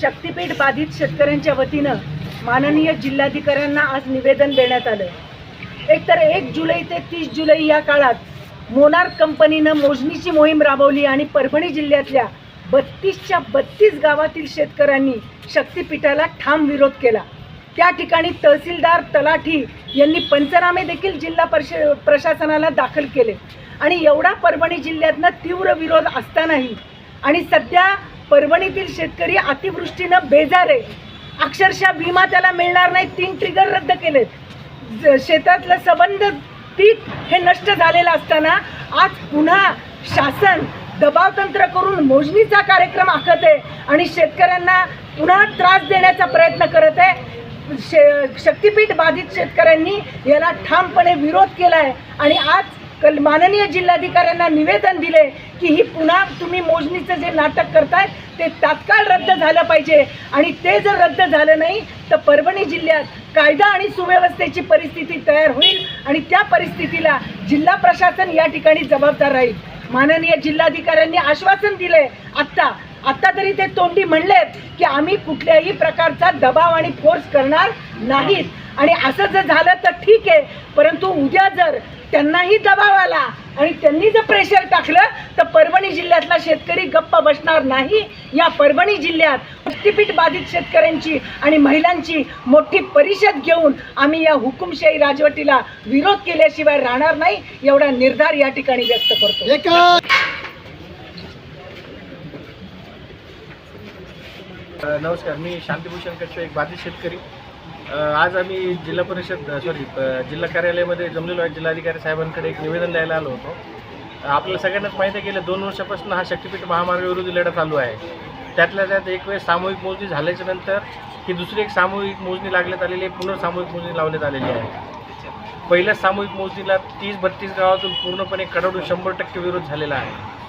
शक्तीपीठ बाधित शेतकऱ्यांच्या वतीनं माननीय जिल्हाधिकाऱ्यांना आज निवेदन देण्यात आलं. एकतर एक जुलै ते तीस जुलै या काळात मोनार कंपनीनं मोजणीची मोहीम राबवली आणि परभणी जिल्ह्यातल्या बत्तीसच्या बत्तीस गावातील शेतकऱ्यांनी शक्तीपीठाला ठाम विरोध केला. त्या ठिकाणी तहसीलदार तलाठी यांनी पंचनामे देखील जिल्हा परिष प्रशासनाला दाखल केले. आणि एवढा परभणी जिल्ह्यातनं तीव्र विरोध असतानाही आणि सध्या परभणीतील शेतकरी अतिवृष्टीनं बेजार आहे. अक्षरशः विमा त्याला मिळणार नाही तीन ट्रिगर रद्द केलेत. ज- शेतातलं सबंध पीक हे नष्ट झालेलं असताना आज पुन्हा शासन दबावतंत्र करून मोजणीचा कार्यक्रम आखत आहे आणि शेतकऱ्यांना पुन्हा त्रास देण्याचा प्रयत्न करत. आहे शे शक्तीपीठ बाधित शेतकऱ्यांनी याला ठामपणे विरोध केला आहे आणि आज कल माननीय जिल्हाधिकाऱ्यांना निवेदन दिले की ही पुन्हा तुम्ही मोजणीचं जे नाटक करताय ते तात्काळ रद्द झालं पाहिजे. आणि ते जर रद्द झालं नाही तर परभणी जिल्ह्यात कायदा आणि सुव्यवस्थेची परिस्थिती तयार होईल आणि त्या परिस्थितीला जिल्हा प्रशासन या ठिकाणी जबाबदार राहील. माननीय जिल्हाधिकाऱ्यांनी आश्वासन दिले आत्ता आत्ता तरी ते तोंडी म्हणलेत की आम्ही कुठल्याही प्रकारचा दबाव आणि फोर्स करणार नाहीत. आणि असं जर झालं तर ठीक आहे परंतु उद्या जर त्यांनाही दबाव आला आणि त्यांनी जर प्रेशर टाकलं तर परभणी जिल्ह्यातला शेतकरी गप्प बसणार नाही. या परभणी जिल्ह्यात शक्तीपीठ बाधित शेतकऱ्यांची आणि महिलांची मोठी परिषद घेऊन आम्ही या हुकुमशाही राजवटीला विरोध केल्याशिवाय राहणार नाही एवढा निर्धार या ठिकाणी व्यक्त करतो. नमस्कार मी शांतीभूषण कच्छे एक बाधित शेतकरी. आज आम्ही जिल्हा परिषद सॉरी जिल्हा कार्यालयामध्ये जमलेलो आहे. जिल्हाधिकारी साहेबांकडे एक निवेदन द्यायला आलो होतो. अ, आपल्याला सगळ्यांनाच माहिती आहे गेल्या दोन वर्षापासून हा शक्तीपीठ महामार्गाविरोधी लढा चालू आहे. त्यातल्या त्यात एक वेळेस सामूहिक मोजणी झाल्याच्यानंतर ही दुसरी एक सामूहिक मोजणी लागण्यात आलेली आहे. पुनर्सामूहिक मोजणी लावण्यात आलेली आहे. पहिल्याच सामूहिक मोजणीला तीस बत्तीस गावातून पूर्णपणे कडवडून शंभर टक्के विरोध झालेला आहे.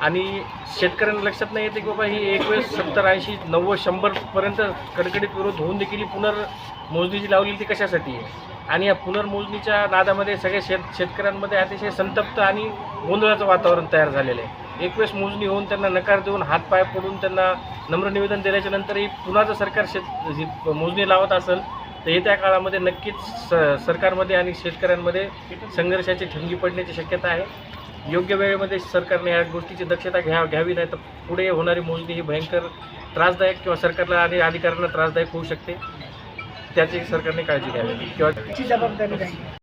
आणि शेतकऱ्यांना लक्षात नाही येते की बाबा ही एक वेळेस सत्तर ऐंशी नव्वद शंभरपर्यंत कडकडीत विरोध होऊन देखील ही पुनर्मोजणी जी लावली ती कशासाठी? आहे आणि या पुनर्मोजणीच्या नादामध्ये सगळ्या शेत शेतकऱ्यांमध्ये अतिशय संतप्त आणि गोंधळाचं वातावरण तयार झालेलं आहे. एक वेळेस मोजणी होऊन त्यांना नकार देऊन हातपाय पडून त्यांना नम्र निवेदन दिल्याच्या नंतरही पुन्हा जर सरकार शेत मोजणी लावत असेल तर येत्या काळामध्ये नक्कीच स सरकारमध्ये आणि शेतकऱ्यांमध्ये संघर्षाची ठिणगी पडण्याची शक्यता आहे. योग्य वेळेमध्ये सरकारने या गोष्टीची दक्षता घ्या घ्यावी नाही तर पुढे होणारी मोजणी ही भयंकर त्रासदायक किंवा सरकारला आणि अधिकाऱ्यांना त्रासदायक होऊ शकते. त्याची सरकारने काळजी घ्यावी. किंवा जबाबदारी